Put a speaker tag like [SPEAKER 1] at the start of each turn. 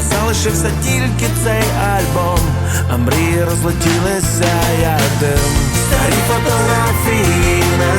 [SPEAKER 1] Залишився тільки цей альбом, а мрії розлетілися як дим. Старі фотографії на